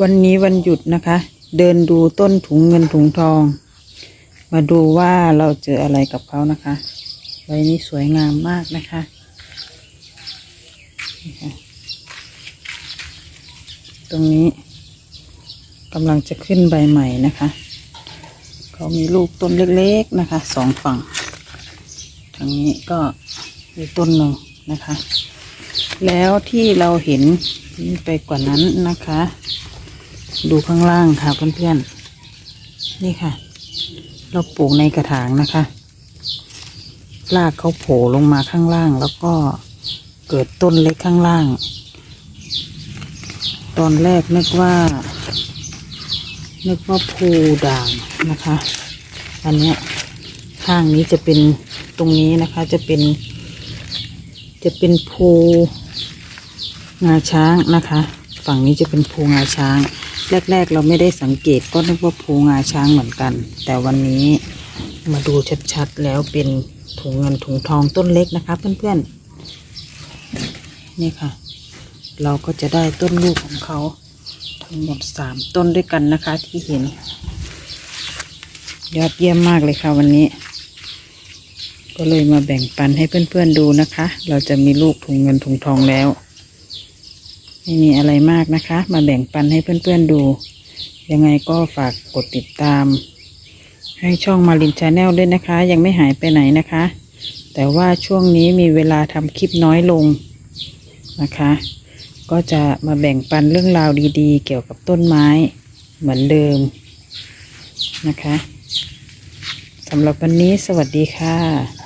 วันนี้วันหยุดนะคะ เดินดูต้นถุงเงินถุงทอง มาดูว่าเราเจออะไรกับเขานะคะ ใบนี้สวยงามมากนะคะตรงนี้กำลังจะขึ้นใบใหม่นะคะ เขามีลูกต้นเล็กๆนะคะสองฝั่งทางนี้ก็มีต้นหนึ่งนะคะ แล้วที่เราเห็น ไปกว่านั้นนะคะ ดูข้างล่างค่ะเพื่อนๆนี่ค่ะ เราปลูกในกระถางนะคะรากเขาโผล่ลงมาข้างล่าง แล้วก็เกิดต้นเล็กข้างล่าง ตอนแรกนึกว่า นึกว่าภูด่างนะคะ อันเนี้ยข้างนี้จะเป็นตรงนี้นะคะจะเป็น จะเป็นภู งาช้างนะคะ ฝั่งนี้จะเป็นภูงาช้าง แรก ๆ เราไม่ได้สังเกตก็นึกว่าภูงาช้างเหมือนกัน แต่วันนี้มาดูชัดๆแล้วเป็นถุงเงินถุงทองต้นเล็กนะคะ เพื่อนๆนี่ค่ะ เราก็จะได้ต้นลูกของเขาทั้งหมดสามต้นด้วยกันนะคะที่เห็น ยอดเยี่ยมมากเลยค่ะวันนี้ก็เลยมาแบ่งปันให้เพื่อนๆดูนะคะ เราจะมีลูกถุงเงินถุงทองแล้ว ไม่มีอะไรมากนะคะ มาแบ่งปันให้เพื่อนๆดู ยังไงก็ฝากกดติดตาม ให้ช่องมารินชาแนลด้วยนะคะ ยังไม่หายไปไหนนะคะ แต่ว่าช่วงนี้มีเวลาทำคลิปน้อยลงนะคะ ก็จะมาแบ่งปันเรื่องราวดีๆ เกี่ยวกับต้นไม้เหมือนเดิมนะคะสำหรับวันนี้สวัสดีค่ะ